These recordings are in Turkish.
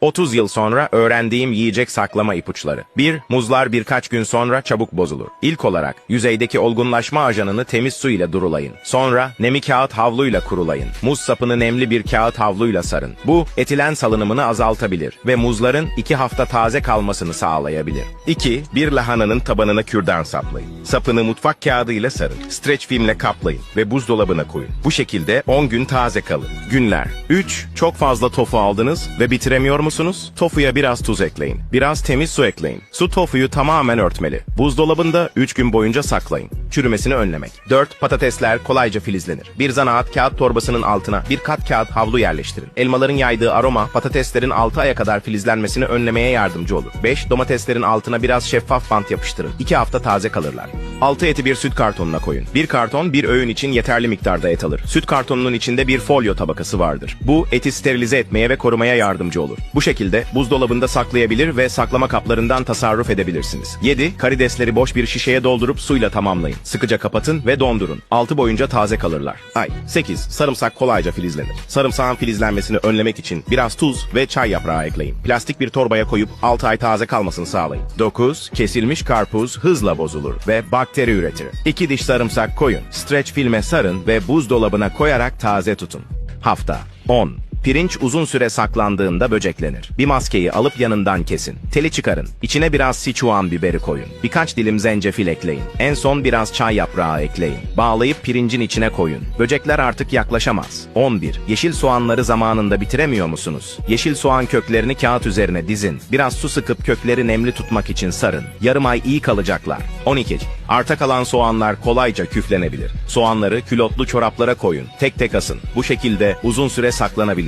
30 yıl sonra öğrendiğim yiyecek saklama ipuçları. 1. Muzlar birkaç gün sonra çabuk bozulur. İlk olarak yüzeydeki olgunlaşma ajanını temiz su ile durulayın. Sonra nemi kağıt havluyla kurulayın. Muz sapını nemli bir kağıt havluyla sarın. Bu etilen salınımını azaltabilir ve muzların 2 hafta taze kalmasını sağlayabilir. 2. Bir lahananın tabanına kürdan saplayın. Sapını mutfak kağıdı ile sarın. Streç filmle kaplayın ve buzdolabına koyun. Bu şekilde 10 gün taze kalın. Günler. 3. Çok fazla tofu aldınız ve bitiremiyor musunuz? Tofuya biraz tuz ekleyin. Biraz temiz su ekleyin. Su tofuyu tamamen örtmeli. Buzdolabında 3 gün boyunca saklayın. Çürümesini önlemek. 4. Patatesler kolayca filizlenir. Bir zanaat kağıt torbasının altına bir kat kağıt havlu yerleştirin. Elmaların yaydığı aroma patateslerin 6 aya kadar filizlenmesini önlemeye yardımcı olur. 5. Domateslerin altına biraz şeffaf bant yapıştırın. 2 hafta taze kalırlar. 6 eti bir süt kartonuna koyun. Bir karton bir öğün için yeterli miktarda et alır. Süt kartonunun içinde bir folyo tabakası vardır. Bu eti sterilize etmeye ve korumaya yardımcı olur. Bu şekilde buzdolabında saklayabilir ve saklama kaplarından tasarruf edebilirsiniz. 7. Karidesleri boş bir şişeye doldurup suyla tamamlayın. Sıkıca kapatın ve dondurun. 6 boyunca taze kalırlar. Ay. 8. Sarımsak kolayca filizlenir. Sarımsağın filizlenmesini önlemek için biraz tuz ve çay yaprağı ekleyin. Plastik bir torbaya koyup 6 ay taze kalmasını sağlayın. 9. Kesilmiş karpuz hızla bozulur ve bakteri üretir. 2 diş sarımsak koyun. Streç filme sarın ve buzdolabına koyarak taze tutun. Hafta 10. Pirinç uzun süre saklandığında böceklenir. Bir maskeyi alıp yanından kesin. Teli çıkarın. İçine biraz sichuan biberi koyun. Birkaç dilim zencefil ekleyin. En son biraz çay yaprağı ekleyin. Bağlayıp pirincin içine koyun. Böcekler artık yaklaşamaz. 11. Yeşil soğanları zamanında bitiremiyor musunuz? Yeşil soğan köklerini kağıt üzerine dizin. Biraz su sıkıp kökleri nemli tutmak için sarın. Yarım ay iyi kalacaklar. 12. Arta kalan soğanlar kolayca küflenebilir. Soğanları külotlu çoraplara koyun. Tek tek asın. Bu şekilde uzun süre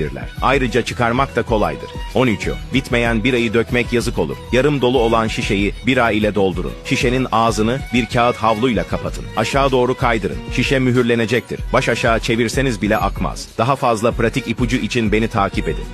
saklanabilirler. Ayrıca çıkarmak da kolaydır. 13. Bitmeyen birayı dökmek yazık olur. Yarım dolu olan şişeyi bira ile doldurun. Şişenin ağzını bir kağıt havluyla kapatın. Aşağı doğru kaydırın. Şişe mühürlenecektir. Baş aşağı çevirseniz bile akmaz. Daha fazla pratik ipucu için beni takip edin.